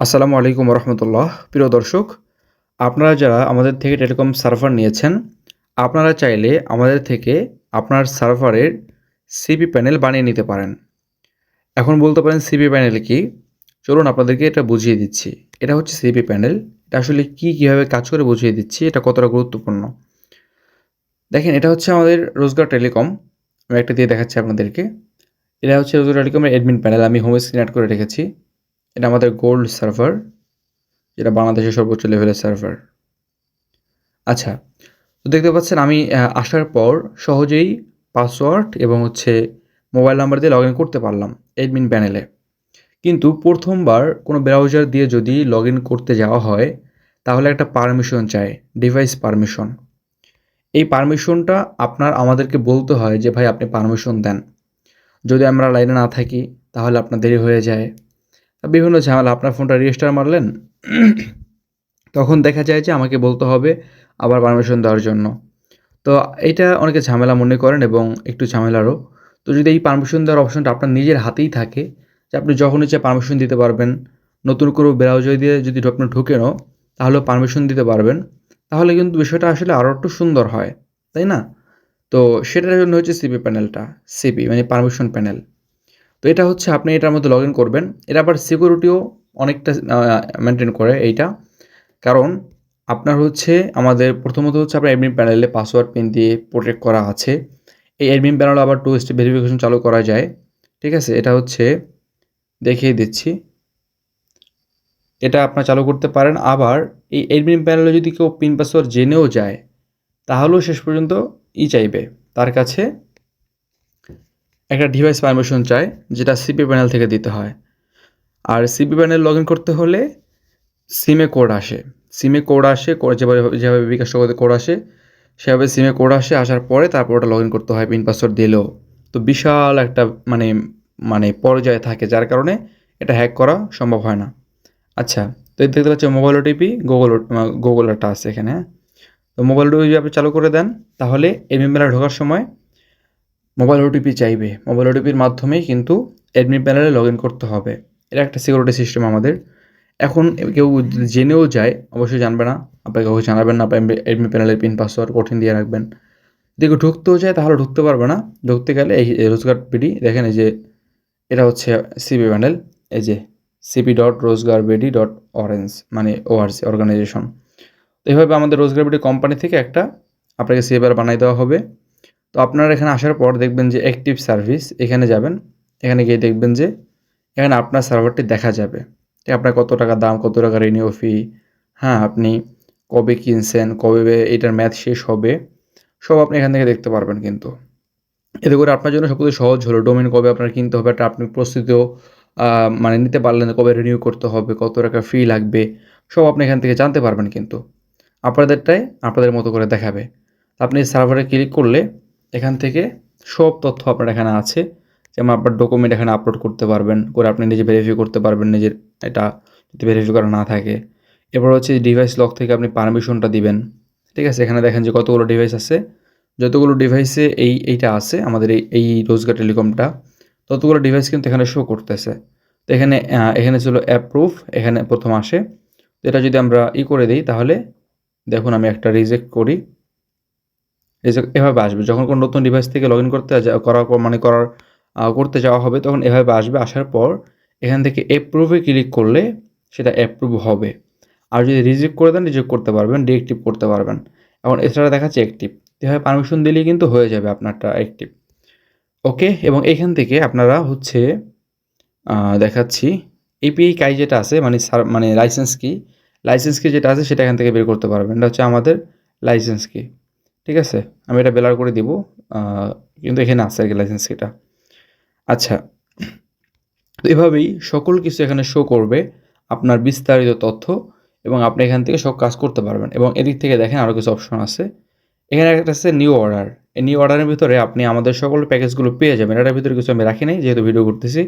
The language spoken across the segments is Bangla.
আসসালামু আলাইকুম রহমতুল্লাহ প্রিয় দর্শক, আপনারা যারা আমাদের থেকে টেলিকম সার্ভার নিয়েছেন, আপনারা চাইলে আমাদের থেকে আপনার সার্ভারের সিপি প্যানেল বানিয়ে নিতে পারেন। এখন বলতে পারেন সিপি প্যানেল কি? চলুন আপনাদেরকে এটা বুঝিয়ে দিচ্ছি। এটা হচ্ছে সিপি প্যানেল। এটা আসলে কি, কীভাবে কাজ করে বুঝিয়ে দিচ্ছি, এটা কতটা গুরুত্বপূর্ণ? দেখেন, এটা হচ্ছে আমাদের রোজগার টেলিকম। আমি একটা দিয়ে দেখাচ্ছি আপনাদেরকে। এটা হচ্ছে রোজগার টেলিকমের অ্যাডমিন প্যানেল আমি হোম স্ক্রিন অ্যাড করে রেখেছি। এটা আমাদের গোল্ড সার্ভার যেটা বাংলাদেশের সর্বোচ্চ লেভেলের সার্ভার আচ্ছা তো দেখতে পাচ্ছেন আমি আসার পর সহজেই পাসওয়ার্ড এবং হচ্ছে মোবাইল নাম্বার দিয়ে লগ ইন করতে পারলাম অ্যাডমিন প্যানেলে কিন্তু প্রথমবার কোনো ব্রাউজার দিয়ে যদি লগ ইন করতে যাওয়া হয়, তাহলে একটা পারমিশন চাই ডিভাইস পারমিশন এই পারমিশনটা আপনার, আমাদেরকে বলতে হয় যে, ভাই, আপনি পারমিশন দেন। যদি আমরা লাইনে না থাকি, তাহলে আপনার দেরি হয়ে যায়। বিভিন্ন ঝামেলা, আপনার ফোনটা রেজিস্টার মারলেন, তখন দেখা যায় যে আমাকে বলতে হবে আবার পারমিশন দেওয়ার জন্য। তো এটা অনেকে ঝামেলা মনে করেন এবং একটু ঝামেলারও। তো যদি এই পারমিশন দেওয়ার অপশনটা আপনার নিজের হাতেই থাকে, যে আপনি যখন ইচ্ছে পারমিশন দিতে পারবেন, নতুন করে ব্রাউজার দিয়ে যদি আপনি ঢুকেনও তাহলে পারমিশন দিতে পারবেন। তাহলে কিন্তু বিষয়টা আসলে আরও একটু সুন্দর হয়, তাই না? তো সেটার জন্য হচ্ছে সিপি প্যানেলটা সিপি মানে পারমিশন প্যানেল তো এটা হচ্ছে আপনি এটার মধ্যে লগ ইন করবেন। এটা আবার সিকিউরিটিও অনেকটা মেনটেন করে এইটা। কারণ আপনার হচ্ছে আমাদের প্রথমত হচ্ছে আপনার অ্যাডমিন প্যানেলে পাসওয়ার্ড পিন দিয়ে প্রোটেক্ট করা আছে। এই অ্যাডমিন প্যানেলে আবার টু স্টেপ ভেরিফিকেশন চালু করা যায়। ঠিক আছে? এটা হচ্ছে দেখিয়ে দিচ্ছি। এটা আপনার চালু করতে পারেন। আবার এই অ্যাডমিন প্যানেলে যদি কেউ পিন পাসওয়ার্ড জেনেও যায়, তাহলেও শেষ পর্যন্ত ই চাইবে। তার কাছে একটা ডিভাইস পারমিশন চায় যেটা সিপি প্যানেল থেকে দিতে হয়। আর সিপি প্যানেল লগ ইন করতে হলে সিমে কোড আসে। সিমে কোড আসে যেভাবে যেভাবে বিকাশ জগতে কোড আসে, সেভাবে সিমে কোড আসে, আসার পরে তারপর ওটা লগ ইন করতে হয় পিন পাসওয়ার্ড দিলেও। তো বিশাল একটা মানে মানে পর্যায়ে থাকে, যার কারণে এটা হ্যাক করা সম্ভব হয় না। আচ্ছা তো এই দেখতে পাচ্ছি মোবাইল ওটিপি গুগল গুগল একটা আছে এখানে হ্যাঁ? তো মোবাইল ওটিপি আপনি চালু করে দেন, তাহলে এমএম মেলা ঢোকার সময় মোবাইল ওটিপি চাইবে। মোবাইল ওটিপির মাধ্যমেই কিন্তু অ্যাডমিন প্যানেলে লগ ইন করতে হবে। এটা একটা সিকিউরিটি সিস্টেম আমাদের। এখন কেউ জেনেও যায়, অবশ্যই জানবে না। আপনাকে কাউকে জানাবেন না আপনার অ্যাডমিন প্যানেলের পিন পাসওয়ার্ড কঠিন দিয়ে রাখবেন। যদি কেউ ঢুকতেও যায় তাহলে ঢুকতে পারবে না। ঢুকতে গেলে এই রোজগার বিডি দেখেন এই যে, এটা হচ্ছে সিপি প্যানেল এই যে CP dot Rojgar BD dot orange মানে ওআরসি অর্গানাইজেশন তো এইভাবে আমাদের রোজগার বিডি কোম্পানি থেকে একটা আপনাকে সিএবার বানাই দেওয়া হবে। তো আপনারা এখানে আসার পর দেখবেন যে অ্যাক্টিভ সার্ভিস এখানে যাবেন, এখানে গিয়ে দেখবেন যে এখানে আপনার সার্ভারটি দেখা যাবে। আপনার কত টাকা দাম, কত টাকা রিনিউ ফি হ্যাঁ আপনি কবে কিনছেন, কবে এটার ম্যাথ শেষ হবে, সব আপনি এখান থেকে দেখতে পারবেন কিন্তু। এতে করে আপনার জন্য সবথেকে সহজ হলো। ডোমেন কবে আপনার কিনতে হবে একটা আপনি প্রস্তুতিও মানে নিতে পারলেন কবে রিনিউ করতে হবে, কত টাকা ফি লাগবে, সব আপনি এখান থেকে জানতে পারবেন কিন্তু। আপনাদেরটাই আপনাদের মতো করে দেখাবে। আপনি সার্ভারে ক্লিক করলে এখান থেকে সব তথ্য আপনার এখানে আছে। যেমন আপনার ডকুমেন্ট এখানে আপলোড করতে পারবেন, করে আপনি নিজে ভেরিফাই করতে পারবেন নিজের এটা যদি ভেরিফাই করা না থাকে। এরপর হচ্ছে ডিভাইস লক থেকে আপনি পারমিশনটা দিবেন। ঠিক আছে, এখানে দেখেন যে কতগুলো ডিভাইস আছে। যতগুলো ডিভাইসে এই, এইটা আছে, আমাদের এই এই রোজগার টেলিকমটা, ততগুলো ডিভাইস কিন্তু এখানে শো করতেছে। তো এখানে এখানে ছিল অ্যাপ্রুভ এখানে প্রথম আসে। এটা যদি আমরা ই করে দিই তাহলে দেখুন আমি একটা রিজেক্ট করি। রিজেক্ট এভাবে আসবে। যখন কোনো নতুন ডিভাইস থেকে লগ ইন করতে যা- করার মানে করার করতে যাওয়া হবে, তখন এভাবে আসবে, আসার পর এখান থেকে অ্যাপ্রুভে ক্লিক করলে সেটা অ্যাপ্রুভ হবে। আর যদি রিজেক্ট করে দেন রিজেক্ট করতে পারবেন ডিএক্টিভ করতে পারবেন। এখন এছাড়া দেখাচ্ছে অ্যাক্টিভ এভাবে পারমিশন দিলেই কিন্তু হয়ে যাবে আপনারটা অ্যাক্টিভ ওকে এবং এখান থেকে আপনারা হচ্ছে দেখাচ্ছি এপিআই কাই যেটা আছে মানে সার- মানে লাইসেন্স কি লাইসেন্স কি যেটা আছে, সেটা এখান থেকে বের করতে পারবেন। এটা হচ্ছে আমাদের লাইসেন্স কি ঠিক আছে? আমি এটা বেলার করে দিব। কিন্তু এখানে আছে আর কি লাইসেন্স কিটা আচ্ছা তো এভাবেই সকল কিছু এখানে শো করবে আপনার বিস্তারিত তথ্য এবং আপনি এখান থেকে সব কাজ করতে পারবেন। এবং এদিক থেকে দেখেন আরও কিছু অপশন আছে। এখানে একটা আছে নিউ অর্ডার এই নিউ অর্ডারের ভিতরে আপনি আমাদের সকল প্যাকেজগুলো পেয়ে যাবেন। এটার ভিতরে কিছু আমি রাখি নাই, যেহেতু ভিডিও করতেছি।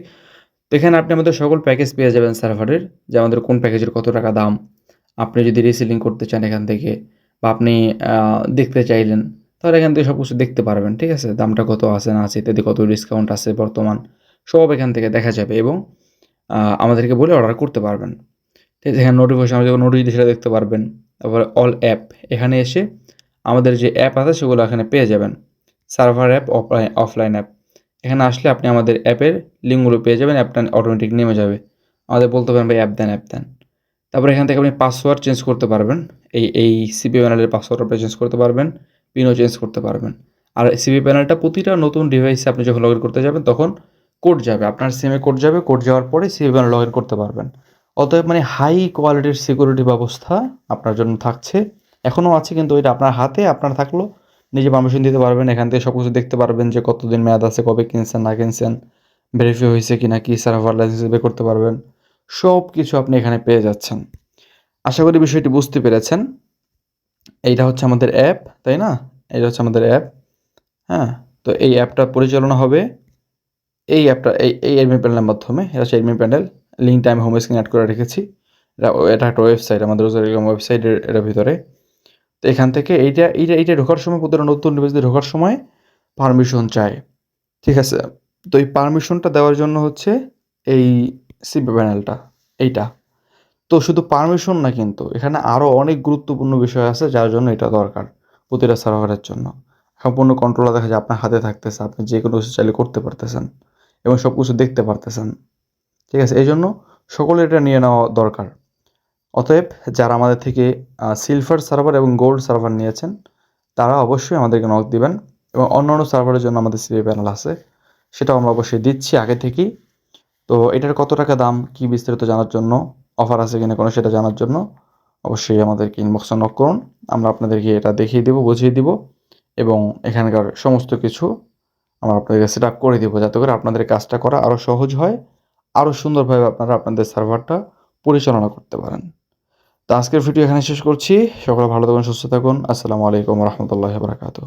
তো এখানে আপনি আমাদের সকল প্যাকেজ পেয়ে যাবেন সার্ভারের যে আমাদের কোন প্যাকেজের কত টাকা দাম। আপনি যদি রিসেলিং করতে চান এখান থেকে বা আপনি দেখতে চাইলেন, তাহলে এখান থেকে সব কিছু দেখতে পারবেন, ঠিক আছে? দামটা কত আছে, না আছে, ইত্যাদি কত ডিসকাউন্ট আছে বর্তমান, সব এখান থেকে দেখা যাবে এবং আমাদেরকে বলে অর্ডার করতে পারবেন। ঠিক আছে, এখানে নোটিফিকেশন যখন নোটিশ সেটা দেখতে পারবেন। তারপরে অল অ্যাপ এখানে এসে আমাদের যে অ্যাপ আছে, সেগুলো এখানে পেয়ে যাবেন। Server app offline offline app এখানে আসলে আপনি আমাদের অ্যাপের লিঙ্কগুলো পেয়ে যাবেন অ্যাপটা অটোমেটিক নেমে যাবে। আমাদের বলতে পারেন, ভাই অ্যাপ দেন অ্যাপ দেন। তারপরে এখান থেকে আপনি পাসওয়ার্ড চেঞ্জ করতে পারবেন। এই এই সিপি প্যানেলের পাসওয়ার্ড আপনি চেঞ্জ করতে পারবেন পিনও চেঞ্জ করতে পারবেন। আর সিপি প্যানেলটা প্রতিটা নতুন ডিভাইসে আপনি যখন লগ করতে যাবেন, তখন কোড যাবে। আপনার সিমে কোড যাবে কোড যাওয়ার পরে সিপি প্যানেল লগ করতে পারবেন। অতএব মানে হাই কোয়ালিটির সিকিউরিটি ব্যবস্থা আপনার জন্য থাকছে। এখনও আছে কিন্তু এটা আপনার হাতে, আপনার থাকল। নিজে পারমিশন দিতে পারবেন, এখান থেকে সব কিছু দেখতে পারবেন যে কতদিন মেয়াদ আছে, কবে কিনছেন, না কিনছেন ভেরিফাই হয়েছে কি না কি সার্ভার লাইসেন্স বের করতে পারবেন। সব কিছু আপনি এখানে পেয়ে যাচ্ছেন। আশা করি বিষয়টি বুঝতে পেরেছেন। এইটা হচ্ছে আমাদের অ্যাপ তাই না? এটা হচ্ছে আমাদের অ্যাপ হ্যাঁ তো এই অ্যাপটা পরিচালনা হবে এই অ্যাপটা এই এই এডমি প্যানেলের মাধ্যমে। এটা হচ্ছে অ্যাডমিন প্যানেল লিঙ্কটা আমি হোম স্ক্রিন অ্যাড করে রেখেছি। এটা এটা একটা ওয়েবসাইট আমাদের ওয়েবসাইটের এটার ভিতরে। তো এখান থেকে এইটা এইটা এইটা ঢোকার সময় প্রতিটা নতুন ডিভাইসে ঢোকার সময় পারমিশন চায় ঠিক আছে? তো এই পারমিশনটা দেওয়ার জন্য হচ্ছে এই সিপি প্যানেলটা, এইটা। তো শুধু পারমিশন না কিন্তু, এখানে আরও অনেক গুরুত্বপূর্ণ বিষয় আছে যার জন্য এটা দরকার প্রতিটা সার্ভারের জন্য। সম্পূর্ণ কন্ট্রোলার দেখা যায় আপনার হাতে থাকতেছে, আপনি যে কোনো কিছু চাইলে করতে পারতেছেন এবং সব কিছু দেখতে পারতেছেন। ঠিক আছে এই জন্য সকলে এটা নিয়ে নেওয়া দরকার। অতএব যারা আমাদের থেকে সিলভার সার্ভার এবং গোল্ড সার্ভার নিয়েছেন, তারা অবশ্যই আমাদেরকে নক দিবেন এবং অন্য অন্য সার্ভারের জন্য আমাদের সিপি প্যানেল আছে। সেটাও আমরা অবশ্যই দিচ্ছি আগে থেকেই। তো এটার কত টাকা দাম? কি বিস্তারিত জানার জন্য? অফার আছে কিনা কোনো সেটা জানার জন্য অবশ্যই আমাদেরকে ইনবক্সে নক করুন। আমরা আপনাদেরকে এটা দেখিয়ে দেবো, বুঝিয়ে দিব এবং এখানকার সমস্ত কিছু আমরা আপনাদেরকে সেট আপ করে দিব যাতে করে আপনাদের কাজটা করা আরও সহজ হয় আরও সুন্দরভাবে আপনারা আপনাদের সার্ভারটা পরিচালনা করতে পারেন। তো আজকের ভিডিও এখানে শেষ করছি। সকলে ভালো থাকুন, সুস্থ থাকুন। আসসালামু আলাইকুম রহমতুল্লাহ বারাকাতুহ।